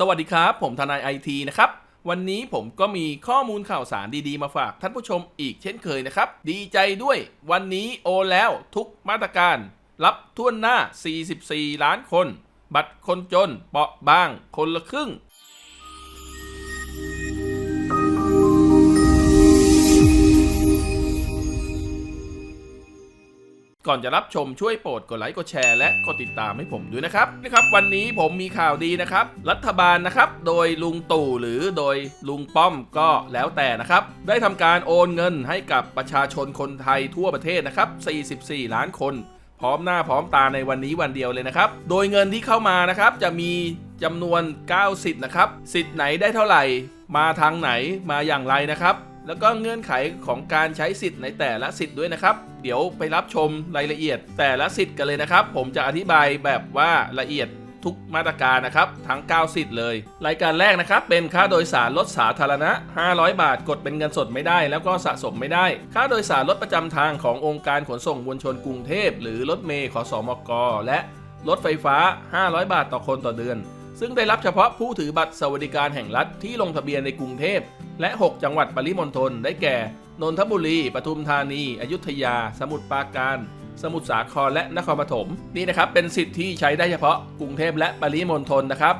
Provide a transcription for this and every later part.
สวัสดีครับ ผมทนายไอทีนะครับ วันนี้ผมก็มีข้อมูลข่าวสารดีๆ มาฝากท่านผู้ชมอีกเช่นเคยนะครับ ดีใจด้วยวันนี้โอแล้วทุกมาตรการ รับท่วนหน้า 44 ล้านคน บัตรคนจนเปราะบางคนละครึ่ง ก่อนจะรับชมช่วยโปรดกดไลค์กดแชร์และกดติดตามให้ผมด้วยนะครับนะครับ วันนี้ผมมีข่าวดีนะครับ รัฐบาลนะครับ โดยลุงตู่หรือโดยลุงป้อมก็แล้วแต่นะครับ ได้ทำการโอนเงินให้กับประชาชนคนไทยทั่วประเทศนะครับ 44 ล้านคน พร้อมหน้าพร้อมตาในวันนี้วันเดียวเลยนะครับ โดยเงินที่เข้ามานะครับ จะมีจำนวน 9 สิทธิ์นะครับ สิทธิ์ไหนได้เท่าไหร่ มาทางไหนมาอย่างไรนะครับ แล้วก็เงื่อนไขของการใช้สิทธิ์ในแต่ละสิทธิ์ด้วยนะครับ เดี๋ยวไปรับชมรายละเอียด แต่ละสิทธิ์กันเลยนะครับ ผมจะอธิบายแบบว่าละเอียดทุกมาตรการนะครับทั้ง 9 สิทธิ์เลย รายการแรกนะครับ เป็นค่าโดยสารรถสาธารณะ 500 บาทกดเป็นเงินสดไม่ได้ แล้วก็สะสมไม่ได้ ค่าโดยสารรถประจำทางขององค์การขนส่งมวลชนกรุงเทพ หรือรถเมย์ขอสอมกและรถไฟฟ้า 500 บาทต่อคนต่อเดือน ซึ่งได้รับเฉพาะผู้ถือบัตรสวัสดิการแห่งรัฐที่ลงทะเบียนในกรุงเทพ และ 6 จังหวัดปริมณฑลได้แก่ นนทบุรี ปทุมธานี อยุธยา สมุทรปราการ สมุทรสาครและนครปฐมนี่นะครับเป็นสิทธิ์ที่ใช้ได้เฉพาะกรุงเทพและปริมณฑลนะครับ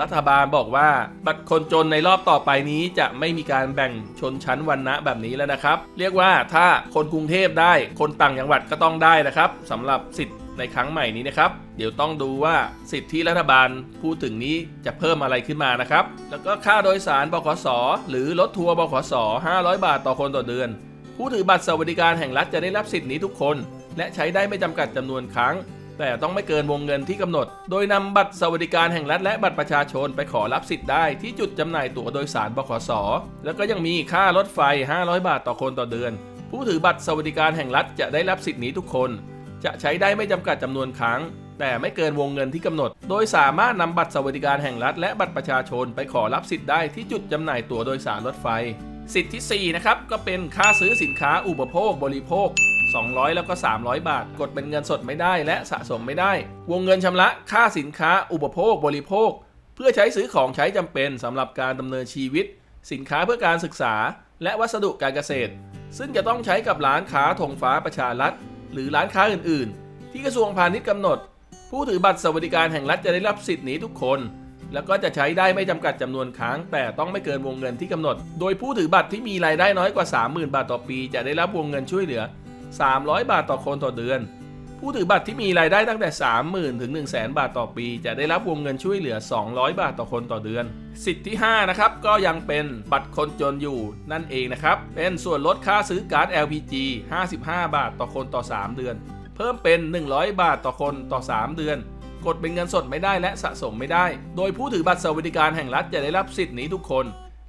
รัฐบาลบอกว่าบัตรคนจนในรอบต่อไปนี้จะไม่มีการแบ่งชนชั้นวรรณะแบบนี้แล้วนะครับ เรียกว่าถ้าคนกรุงเทพได้คนต่างจังหวัดก็ต้องได้นะครับสำหรับสิทธิ ในครั้งใหม่นี้นะครับ เดี๋ยวต้องดูว่าสิทธิรัฐบาลพูดถึงนี้จะเพิ่มอะไรขึ้นมานะครับ แล้วก็ค่าโดยสารบขส หรือรถทัวร์บขส 500 บาทต่อคนต่อเดือน ผู้ถือบัตรสวัสดิการแห่งรัฐจะได้รับสิทธินี้ทุกคน และใช้ได้ไม่จำกัดจำนวนครั้ง แต่ต้องไม่เกินวงเงินที่กำหนด โดยนำบัตรสวัสดิการแห่งรัฐและบัตรประชาชนไปขอรับสิทธิ์ได้ที่จุดจำหน่ายตั๋วโดยสารบขส แล้วก็ยังมีค่ารถไฟ 500 บาทต่อคนต่อเดือน ผู้ถือบัตรสวัสดิการแห่งรัฐจะได้รับสิทธิ์นี้ทุกคน จะใช้ได้ไม่จำกัดจำนวนครั้ง แต่ไม่เกินวงเงินที่กำหนด โดยสามารถนำบัตรสวัสดิการแห่งรัฐ และบัตรประชาชนไปขอรับสิทธิ์ได้ที่จุดจำหน่ายตั๋วโดยสารรถไฟ สิทธิ์ที่ 4 นะครับ ก็เป็นค่าซื้อสินค้าอุปโภคบริโภค 200 แล้วก็ 300 บาท กดเป็นเงินสดไม่ได้และสะสมไม่ได้ วงเงินชำระค่าสินค้าอุปโภคบริโภค เพื่อใช้ซื้อของใช้จำเป็นสำหรับการดำเนินชีวิต สินค้าเพื่อการศึกษา และวัสดุการเกษตร ซึ่งจะต้องใช้กับร้านค้าธงฟ้าประชารัฐ หรือร้านค้าอื่นๆ ที่กระทรวงพาณิชย์กำหนด ผู้ถือบัตรสวัสดิการแห่งรัฐจะได้รับสิทธิ์นี้ทุกคน แล้วก็จะใช้ได้ไม่จำกัดจำนวนครั้ง แต่ต้องไม่เกินวงเงินที่กำหนด โดยผู้ถือบัตรที่มีรายได้น้อยกว่า 30,000 บาทต่อปี จะได้รับวงเงินช่วยเหลือ 300 บาทต่อคนต่อเดือน ผู้ถือบัตรที่มีรายได้ตั้งแต่ 30,000 ถึง 100,000 บาทต่อปี จะได้รับวงเงินช่วยเหลือ 200 บาทต่อคนต่อเดือน สิทธิที่ 5 นะครับ ก็ยังเป็นบัตรคนจนอยู่นั่นเองนะครับ เป็นส่วนลดค่าซื้อการ์ด LPG 55 บาทต่อคนต่อ 3 เดือน เพิ่มเป็น 100 บาทต่อคนต่อ 3 เดือน กดเป็นเงินสดไม่ได้และสะสมไม่ได้ โดยผู้ถือบัตรสวัสดิการแห่งรัฐจะได้รับสิทธิ์นี้ทุกคน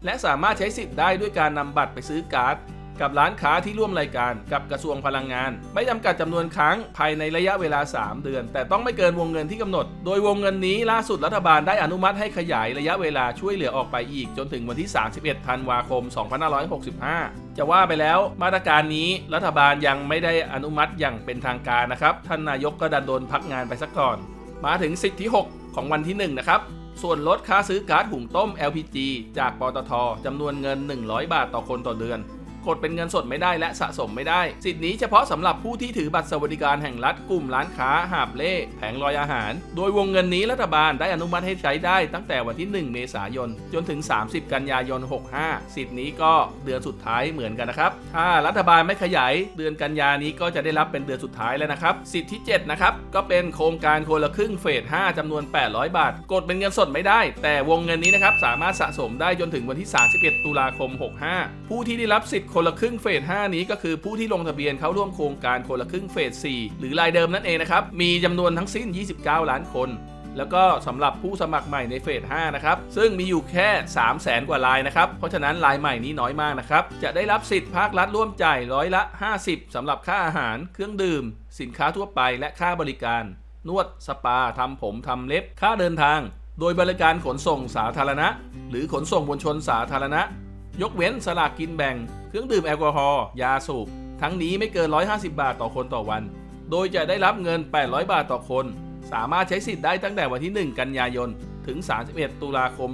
และสามารถใช้สิทธิ์ได้ด้วยการนำบัตรไปซื้อการ์ด กับร้านค้าที่ร่วมรายการกับกระทรวงพลังงาน ไม่จำกัดจำนวนครั้งภายในระยะเวลา 3 เดือน แต่ต้องไม่เกินวงเงินที่กำหนด โดยวงเงินนี้ล่าสุดรัฐบาลได้อนุมัติให้ขยายระยะเวลาช่วยเหลือออกไปอีก จนถึงวันที่ 31 ธันวาคม 2565 จะว่าไปแล้วมาตรการนี้รัฐบาลยังไม่ได้อนุมัติอย่างเป็นทางการนะครับท่านนายกก็ดันโดนพักงานไปสักก่อน มาถึงสิทธิที่ 6 ของวันที่ 1 นะครับส่วนลดค่าซื้อก๊าซหุงต้ม LPG จากปตทจำนวนเงิน 100 บาทต่อคนต่อเดือน กดเป็นเงินสดไม่ได้และสะสมไม่ได้ สิทธินี้เฉพาะสำหรับผู้ที่ถือบัตรสวัสดิการแห่งรัฐกลุ่มร้านค้าหาบเล่แผงลอยอาหาร โดยวงเงินนี้รัฐบาลได้อนุมัติให้ใช้ได้ตั้งแต่วันที่ 1 เมษายน จนถึง 30 กันยายน 65 สิทธินี้ก็เดือนสุดท้ายเหมือนกันนะครับถ้ารัฐบาลไม่ขยายเดือนกันยานี้ก็จะได้รับเป็นเดือนสุดท้ายแล้วนะครับสิทธิที่7นะครับก็เป็นโครงการคนละครึ่งเฟส 5จำนวน 800 บาท กดเป็นเงินสดไม่ได้ แต่วงเงินนี้นะครับสามารถสะสมได้จนถึงวันที่ 31 ตุลาคม 65 ผู้ที่ได้รับสิทธิคนละครึ่งเฟส 5 นี้ก็คือผู้ที่ลงทะเบียนเข้าร่วมโครงการคนละครึ่งเฟส 4 หรือรายเดิมนั่นเองนะครับ มีจำนวนทั้งสิ้น 29 ล้านคน แล้วก็สำหรับผู้สมัครใหม่ในเฟส 5 นะครับ ซึ่งมีอยู่แค่ 3 0 0แสนกว่ารายนะครับ เพราะฉะนั้นรายใหม่นี้น้อยมากนะครับ จะได้รับสิทธิ์ภาครัฐร่วมจ่ายร้อยละ 50สำหรับค่าอาหาร เครื่องดื่ม สินค้าทั่วไป และค่าบริการ นวด สปาทำผมทำเล็บ ค่าเดินทาง โดยบริการขนส่งสาธารณะ หรือขนส่งมวลชนสาธารณะ ยกเว้นสลากกินแบ่ง เครื่องดื่มแอลกอฮอล์ยาสูบ ทั้งนี้ไม่เกิน 150 บาทต่อคนต่อวัน โดยจะได้รับเงิน 800 บาทต่อคน สามารถใช้สิทธิ์ได้ตั้งแต่วันที่ 1 กันยายน ถึง 31 ตุลาคม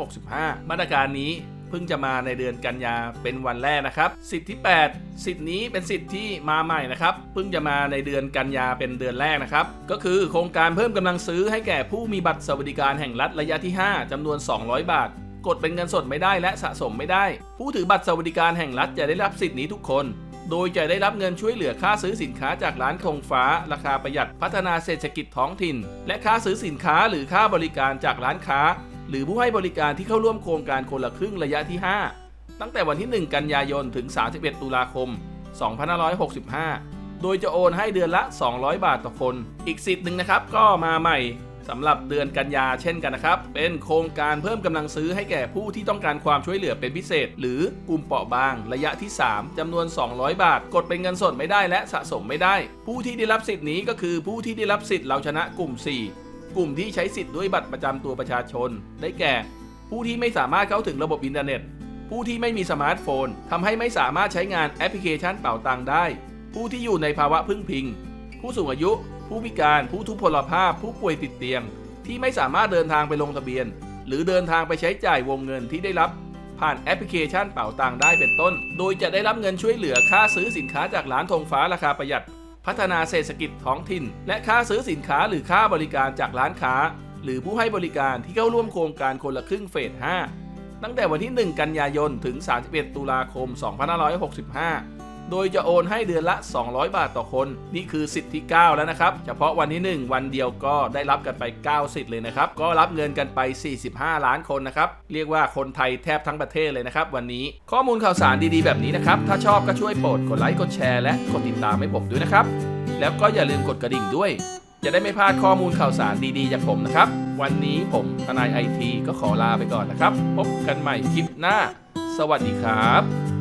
2565 มาตรการนี้เพิ่งจะมาในเดือนกันยาเป็นวันแรกนะครับ สิทธิที่ 8 สิทธิ์นี้เป็นสิทธิที่มาใหม่นะครับเพิ่งจะมาในเดือนกันยาเป็นเดือนแรกนะครับ ก็คือโครงการเพิ่มกำลังซื้อให้แก่ผู้มีบัตรสวัสดิการแห่งรัฐระยะที่ 5จำนวน 200 บาท กดเป็นเงินสดไม่ได้และสะสมไม่ได้ ผู้ถือบัตรสวัสดิการแห่งรัฐจะได้รับสิทธินี้ทุกคน โดยจะได้รับเงินช่วยเหลือค่าซื้อสินค้าจากร้านธงฟ้า ราคาประหยัดพัฒนาเศรษฐกิจท้องถิ่น และค่าซื้อสินค้าหรือค่าบริการจากร้านค้า หรือผู้ให้บริการที่เข้าร่วมโครงการคนละครึ่งระยะที่ 5 ตั้งแต่วันที่ 1 กันยายนถึง 31 ตุลาคม 2565 โดยจะโอนให้เดือนละ 200 บาทต่อคน อีกสิทธิ์หนึ่งนะครับก็มาใหม่ สำหรับเดือนกันยาเช่นกันนะครับ เป็นโครงการเพิ่มกำลังซื้อให้แก่ผู้ที่ต้องการความช่วยเหลือเป็นพิเศษ หรือกลุ่มเปราะบาง ระยะที่ 3จำนวน 200 บาท กดเป็นเงินสดไม่ได้และสะสมไม่ได้ ผู้ที่ได้รับสิทธิ์นี้ก็คือผู้ที่ได้รับสิทธิ์เราชนะกลุ่ม 4 กลุ่มที่ใช้สิทธิ์ด้วยบัตรประจำตัวประชาชน ได้แก่ ผู้ที่ไม่สามารถเข้าถึงระบบอินเทอร์เน็ต ผู้ที่ไม่มีสมาร์ทโฟนทำให้ไม่สามารถใช้งานแอปพลิเคชันเป่าตังได้ ผู้ที่อยู่ในภาวะพึ่งพิง ผู้สูงอายุ ผู้พิการ ผู้ทุพพลภาพ ผู้ป่วยติดเตียง ที่ไม่สามารถเดินทางไปลงทะเบียน หรือเดินทางไปใช้จ่ายวงเงินที่ได้รับ ผ่านแอปพลิเคชันเป่าตังได้เป็นต้น โดยจะได้รับเงินช่วยเหลือค่าซื้อสินค้าจากร้านธงฟ้าราคาประหยัด พัฒนาเศรษฐกิจท้องถิ่น และค่าซื้อสินค้าหรือค่าบริการจากร้านค้า หรือผู้ให้บริการที่เข้าร่วมโครงการคนละครึ่งเฟส 5 ตั้งแต่วันที่ 1 กันยายน ถึง 31 ตุลาคม 2565 โดยจะโอนให้เดือนละ 200 บาทต่อคน นี่คือสิทธิ์ที่ 9 แล้วนะครับ เฉพาะวันที่1วันเดียวก็ได้รับกันไป 9 สิทธิ์เลยนะครับ ก็รับเงินกันไป 45 ล้านคนนะครับ เรียกว่าคนไทยแทบทั้งประเทศเลยนะครับ วันนี้ข้อมูลข่าวสารดีๆแบบนี้นะครับ ถ้าชอบก็ช่วยโปรดกดไลค์กดแชร์และกดติดตามให้ผมด้วยนะครับ แล้วก็อย่าลืมกดกระดิ่งด้วย จะได้ไม่พลาดข้อมูลข่าวสารดีๆจากผมนะครับ วันนี้ผมทนายไอทีก็ขอลาไปก่อนนะครับ พบกันใหม่คลิปหน้า สวัสดีครับ